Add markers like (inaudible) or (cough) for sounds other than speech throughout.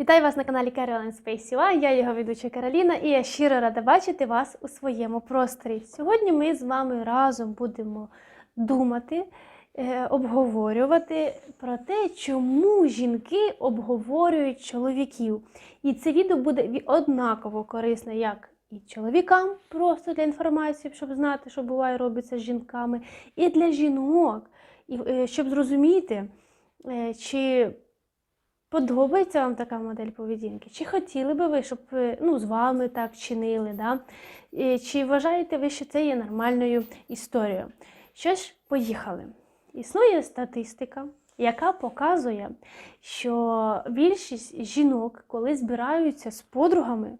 Вітаю вас на каналі Caroline Space UI, Я його ведуча Кароліна, і я щиро рада бачити вас у своєму просторі. Сьогодні ми з вами разом будемо думати, е, обговорювати про те, чому жінки обговорюють чоловіків. І це відео буде однаково корисне як і чоловікам, просто для інформації, щоб знати, що буває робиться з жінками, і для жінок, е, щоб зрозуміти, е, чи Подобається вам така модель поведінки? Чи хотіли би ви, щоб е, ну, з вами так чинили? Да? Чи вважаєте ви, що це є нормальною історією? Що ж, поїхали. Існує статистика, яка показує, що більшість жінок, коли збираються з подругами,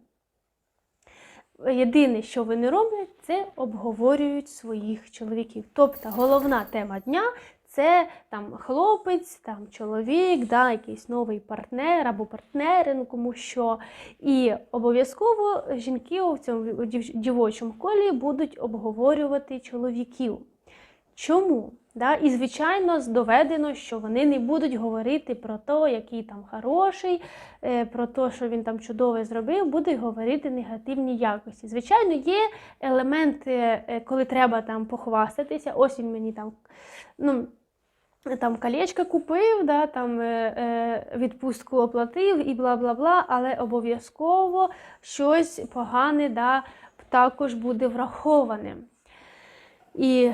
єдине, що вони роблять, це обговорюють своїх чоловіків. Тобто головна тема дня це там хлопець, там чоловік, да, якийсь новий партнер або партнери, ну кому що. І обов'язково жінки у цьому дівочому колі будуть обговорювати чоловіків. Чому? Да? І, звичайно, доведено, що вони не будуть говорити про те, який там хороший, е, про те, що він там чудове зробив, будуть говорити негативні якості. Звичайно, є елементи, е, коли треба там похвастатися, ось він мені там. ну, там колечко купив, да, там е, е, відпустку оплатив і бла бла бла, але обов'язково щось погане да, також буде враховане. І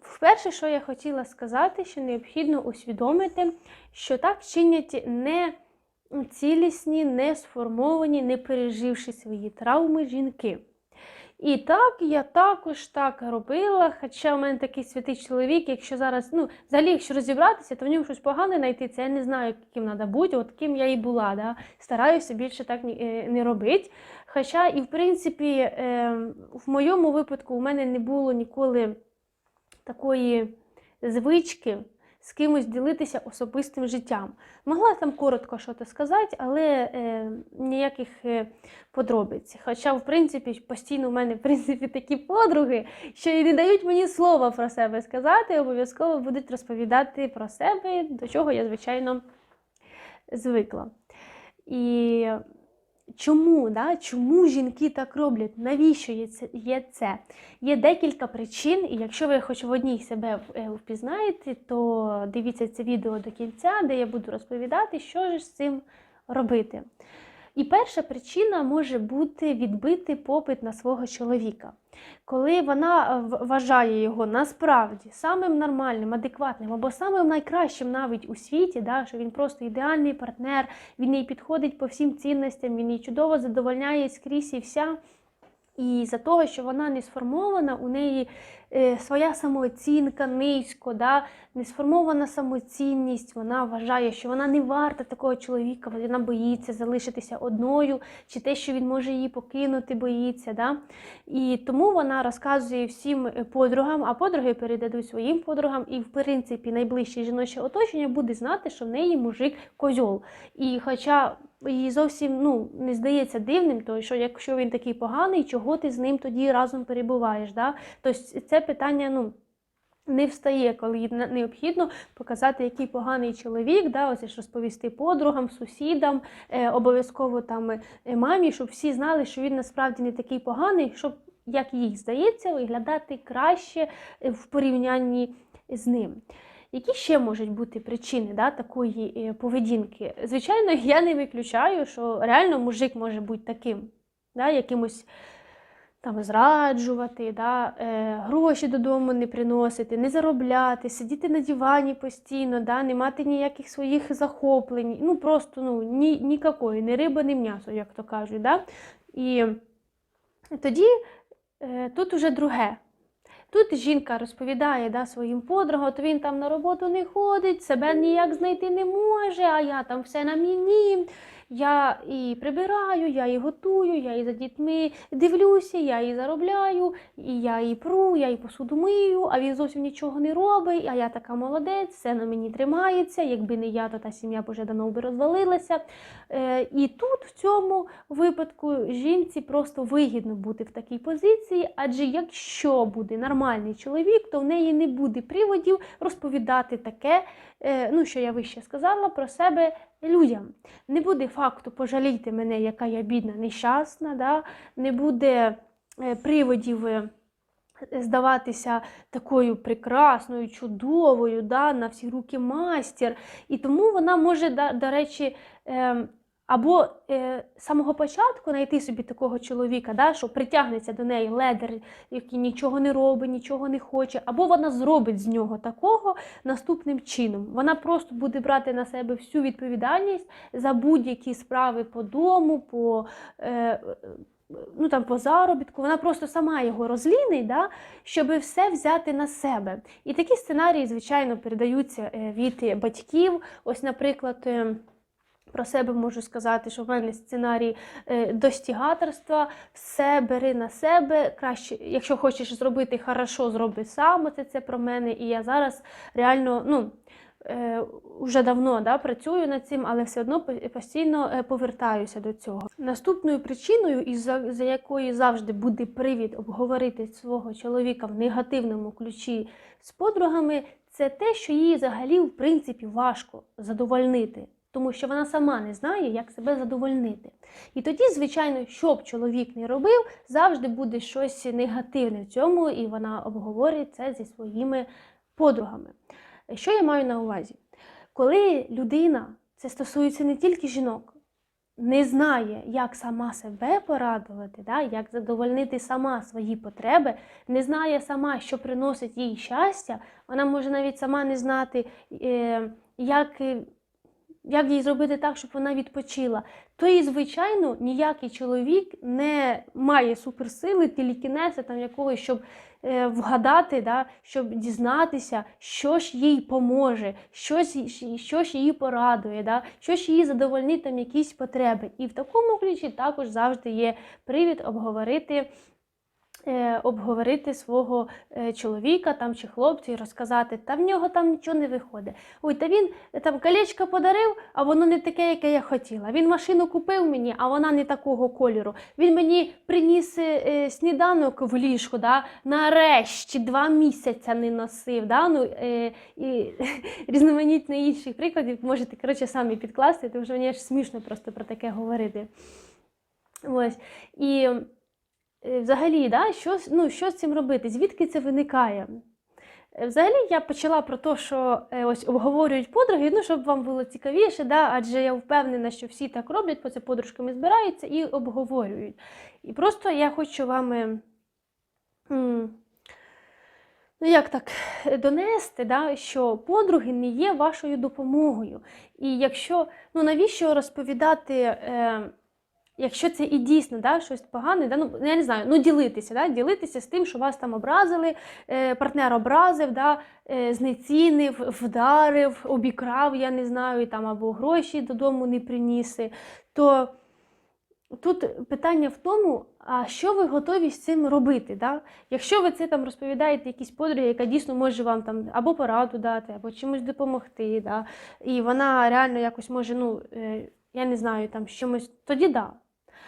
вперше, що я хотіла сказати, що необхідно усвідомити, що так чинять не цілісні, не сформовані, не переживши свої травми жінки. І так, я також так робила. Хоча в мене такий святий чоловік, якщо зараз, ну, взагалі, якщо розібратися, то в ньому щось погане знайти, це я не знаю, яким треба бути, от ким я і була. Да? Стараюся більше так е, не робити. Хоча, і в принципі, е, в моєму випадку у мене не було ніколи такої звички з кимось ділитися особистим життям. Могла там коротко щось сказати, але е, ніяких е, подробиць. Хоча, в принципі, постійно в мене в принципі, такі подруги, що і не дають мені слова про себе сказати, обов'язково будуть розповідати про себе, до чого я, звичайно, звикла. І чому, да? чому жінки так роблять? Навіщо є це? Є, декілька причин, і якщо ви хоч в одній себе е, впізнаєте, то дивіться це відео до кінця, де я буду розповідати, що ж з цим робити. І перша причина може бути відбити попит на свого чоловіка. Коли вона е, вважає його насправді самим нормальним, адекватним або самим найкращим навіть у світі, да, що він просто ідеальний партнер, він їй підходить по всім цінностям, він її чудово задовольняє скрізь і вся. І за того, що вона не сформована, у неї своя самооцінка низько, да, не сформована самоцінність, вона вважає, що вона не варта такого чоловіка, вона боїться залишитися одною, чи те, що він може її покинути, боїться. Да? І тому вона розказує всім е, подругам, а подруги передадуть своїм подругам, і в принципі найближче жіноче оточення буде знати, що в неї мужик козьол. І хоча їй зовсім ну, не здається дивним, то що якщо він такий поганий, чого ти з ним тоді разом перебуваєш? Да? Тобто це питання ну, не встає, коли необхідно показати, який поганий чоловік, да, ось розповісти подругам, сусідам, е, обов'язково там е, мамі, щоб всі знали, що він насправді не такий поганий, щоб, як їй здається, виглядати краще е, в порівнянні з ним. Які ще можуть бути причини да, такої е, поведінки? Звичайно, (laughs) я не виключаю, що реально мужик може бути таким, да, якимось там зраджувати, да, е, гроші додому не приносити, не заробляти, сидіти на дивані постійно, да, не мати ніяких своїх захоплень. Ну просто ну, ні, нікакої, ні риба, ні м'ясо, як то кажуть. Да? І тоді е, тут уже друге. Тут жінка розповідає да, своїм подругам, от він там на роботу не ходить, себе ніяк знайти не може, а я там все на мені. Я і прибираю, я і готую, я і за дітьми дивлюся, я і заробляю, і я і пру, я і посуду мию, а він зовсім нічого не робить, а я така молодець, все на мені тримається. Якби не я, то та сім'я вже давно би розвалилася. Е, і тут в цьому випадку жінці просто вигідно бути в такій позиції, адже якщо буде нормальний чоловік, то в неї не буде приводів розповідати таке, е, ну що я вище сказала про себе людям. Не буде факту пожалійте мене, яка я бідна, нещасна, да? не буде е, приводів. е, Здаватися такою прекрасною, чудовою, да, на всі руки мастер. І тому вона може, до речі, е, або е, з самого початку знайти собі такого чоловіка, да, що притягнеться до неї ледер, який нічого не робить, нічого не хоче, або вона зробить з нього такого наступним чином. Вона просто буде брати на себе всю відповідальність за будь-які справи по дому, по. Е, Ну, там по заробітку, вона просто сама його розлінить, да, щоб все взяти на себе. І такі сценарії, звичайно, передаються е, від батьків. Ось, наприклад, е, про себе можу сказати, що в мене сценарій е, достігаторства, все бери на себе. Краще, якщо хочеш зробити хорошо, зроби сам. Це, це про мене. І я зараз реально, ну. е, Уже давно да, працюю над цим, але все одно постійно е, повертаюся до цього. Наступною причиною, із за, за якої завжди буде привід обговорити свого чоловіка в негативному ключі з подругами, це те, що їй взагалі в принципі важко задовольнити, тому що вона сама не знає, як себе задовольнити. І тоді, звичайно, що б чоловік не робив, завжди буде щось негативне в цьому, і вона обговорить це зі своїми подругами. Що я маю на увазі? Коли людина, це стосується не тільки жінок, не знає, як сама себе порадувати, да, як задовольнити сама свої потреби, не знає сама, що приносить їй щастя, вона може навіть сама не знати, е, як, е, як їй зробити так, щоб вона відпочила. То і, звичайно, ніякий чоловік не має суперсили, телекінеса там якогось, щоб е, вгадати, да, щоб дізнатися, що ж їй поможе, що ж, що ж її порадує, да, що ж її задовольнить там якісь потреби. І в такому ключі також завжди є привід обговорити. Е, Обговорити свого е, чоловіка там чи хлопця і розказати, та в нього там нічого не виходить. Ой, та він е, там колечко подарив, а воно не таке, яке я хотіла. Він машину купив мені, а вона не такого кольору. Він мені приніс сніданок в ліжку, да? нарешті два місяці не носив. Да? Ну, і (laughs) різноманітно інших прикладів можете коротше, самі підкласти, тому що мені аж смішно просто про таке говорити. Ось. І взагалі, да, що, ну, що з цим робити? Звідки це виникає? Е, Взагалі я почала про те, що е, ось обговорюють подруги, ну щоб вам було цікавіше, да, адже я впевнена, що всі так роблять, бо це подружками збираються і обговорюють. І просто я хочу вам, е, ну як так, е, донести, да, що подруги не є вашою допомогою. І якщо, ну навіщо розповідати. Е, Якщо це і дійсно да, щось погане, да, ну я не знаю, ну ділитися, да, ділитися з тим, що вас там образили, е, партнер образив, да, е, знецінив, вдарив, обікрав, я не знаю, там, або гроші додому не приніси, то тут питання в тому, а що ви готові з цим робити? Да? Якщо ви це там розповідаєте якійсь подругі, яка дійсно може вам там або пораду дати, або чимось допомогти, да? і вона реально якось може, ну, е, я не знаю, там з чимось, тоді да.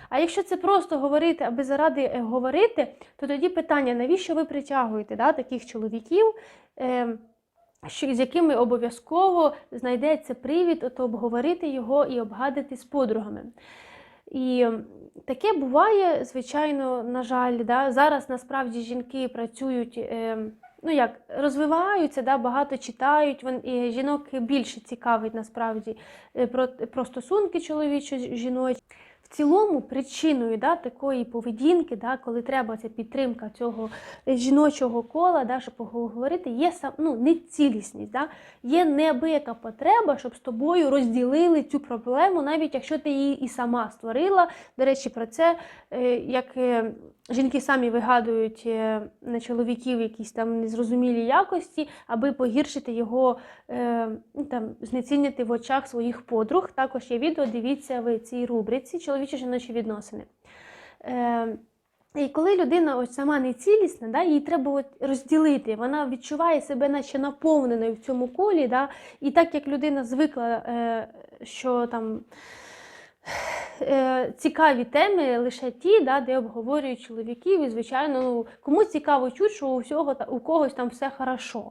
А якщо це просто говорити, аби заради е, говорити, то тоді питання, навіщо ви притягуєте да, таких чоловіків, е, що, з якими обов'язково знайдеться привід от, обговорити його і обгадити з подругами. І таке буває, звичайно, на жаль, да? зараз насправді жінки працюють. Е, Ну як розвиваються, да, багато читають. Вон, і жінок більше цікавить насправді е, про, про стосунки чоловічо жіночі. Цілому причиною да, такої поведінки, да, коли треба ця підтримка цього жіночого кола, да, щоб поговорити, є ну, нецілісність, да, є неабияка потреба, щоб з тобою розділили цю проблему, навіть якщо ти її і сама створила. До речі, про це е, як е, жінки самі вигадують е, на чоловіків якісь там незрозумілі якості, аби погіршити його, ну, там, знецінити в очах своїх подруг. Також є відео, дивіться в цій рубриці чоловічі жіночі відносини. Е, і коли людина ось сама не цілісна, да, їй треба от розділити, вона відчуває себе наче наповненою в цьому колі. Да, і так як людина звикла, е, що там цікаві теми лише ті, да, де обговорюють чоловіків. І, звичайно, ну, комусь цікаво чути, що у всього у когось там все хорошо.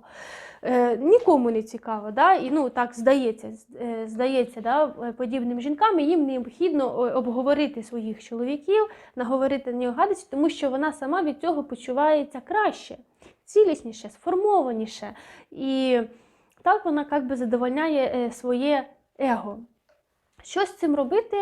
Е, нікому не цікаво, да? і ну так здається, е, здається, да, е, подібним жінкам і їм необхідно е, обговорити своїх чоловіків, наговорити на нього гадості, тому що вона сама від цього почувається краще, цілісніше, сформованіше. І так вона як би задовольняє е, своє его. Що з цим робити?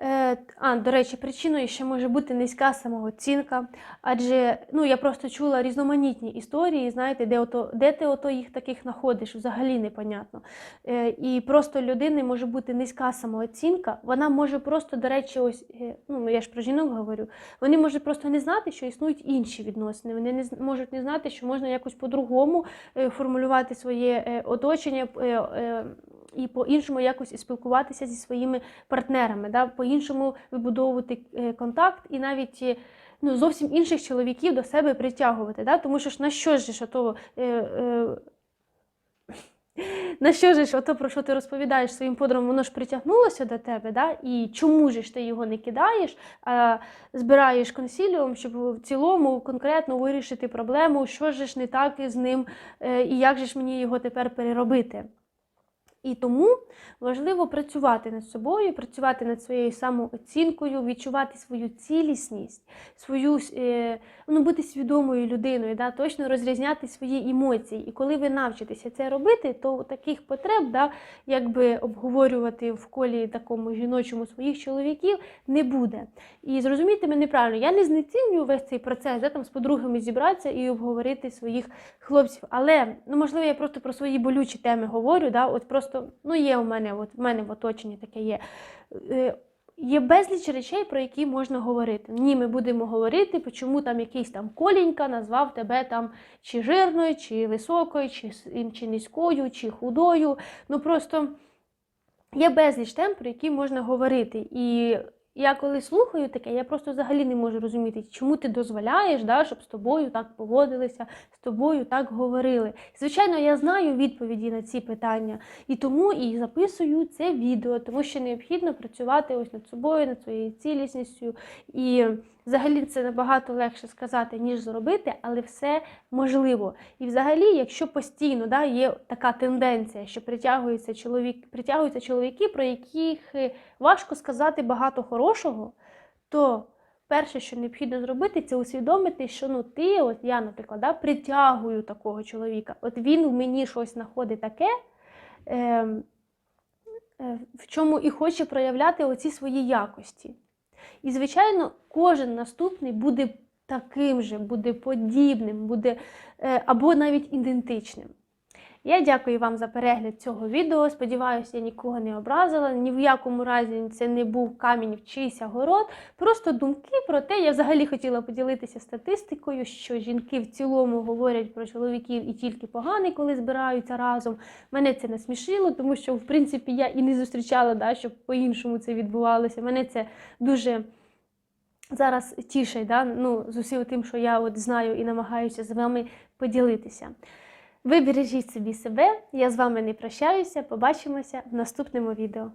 Е, А, до речі, причиною ще може бути низька самооцінка, адже ну, я просто чула різноманітні історії, знаєте, де, ото, де ти ото їх таких знаходиш, взагалі непонятно. Е, І просто людини може бути низька самооцінка, вона може просто, до речі, ось, е, ну я ж про жінок говорю, вони можуть просто не знати, що існують інші відносини. Вони не можуть не знати, що можна якось по-другому формулювати своє оточення. І по-іншому якось і спілкуватися зі своїми партнерами, да? по-іншому вибудовувати е, контакт і навіть е, ну, зовсім інших чоловіків до себе притягувати. Да? Тому що ж на що ж ото, е, е, на що ж ото, про що ти розповідаєш своїм подругам, воно ж притягнулося до тебе, да? і чому ж ти його не кидаєш, а збираєш консіліум, щоб в цілому конкретно вирішити проблему, що ж не так із ним, е, і як же ж мені його тепер переробити. І тому важливо працювати над собою, працювати над своєю самооцінкою, відчувати свою цілісність, свою, е, ну, бути свідомою людиною, да, точно розрізняти свої емоції. І коли ви навчитеся це робити, то таких потреб, да, якби обговорювати в колі такому жіночому своїх чоловіків, не буде. І зрозумійте мене правильно, я не знецінюю весь цей процес, да, там з подругами зібратися і обговорити своїх хлопців. Але ну можливо, я просто про свої болючі теми говорю. Да, от просто ну є у мене, от в мене в оточенні таке є. Е, Є безліч речей, про які можна говорити. Ні, ми будемо говорити, чому там якийсь там колінька назвав тебе там чи жирною, чи високою, чи, чи низькою, чи худою. Ну просто є безліч тем, про які можна говорити. І я коли слухаю таке, я просто взагалі не можу розуміти, чому ти дозволяєш, да, щоб з тобою так поводилися, з тобою так говорили. Звичайно, я знаю відповіді на ці питання, і тому і записую це відео, тому що необхідно працювати ось над собою, над своєю цілісністю. І взагалі це набагато легше сказати, ніж зробити, але все можливо. І взагалі, якщо постійно да, є така тенденція, що притягуються чоловік, притягуються чоловіки, про яких е, важко сказати багато хорошого, то перше, що необхідно зробити, це усвідомити, що ну ти, от я, наприклад, да, притягую такого чоловіка. От він в мені щось знаходить таке. Е, е, в чому і хоче проявляти оці свої якості. І, звичайно, кожен наступний буде таким же, буде подібним, буде е, або навіть ідентичним. Я дякую вам за перегляд цього відео. Сподіваюся, я нікого не образила. Ні в якому разі це не був камінь в чийсь город. Просто думки про те, я взагалі хотіла поділитися статистикою, що жінки в цілому говорять про чоловіків і тільки поганий, коли збираються разом. Мене це насмішило, тому що, в принципі, я і не зустрічала, да, щоб по-іншому це відбувалося. Мене це дуже зараз тішить, да? ну, з усім тим, що я от знаю і намагаюся з вами поділитися. Ви бережіть собі себе, я з вами не прощаюся, побачимося в наступному відео.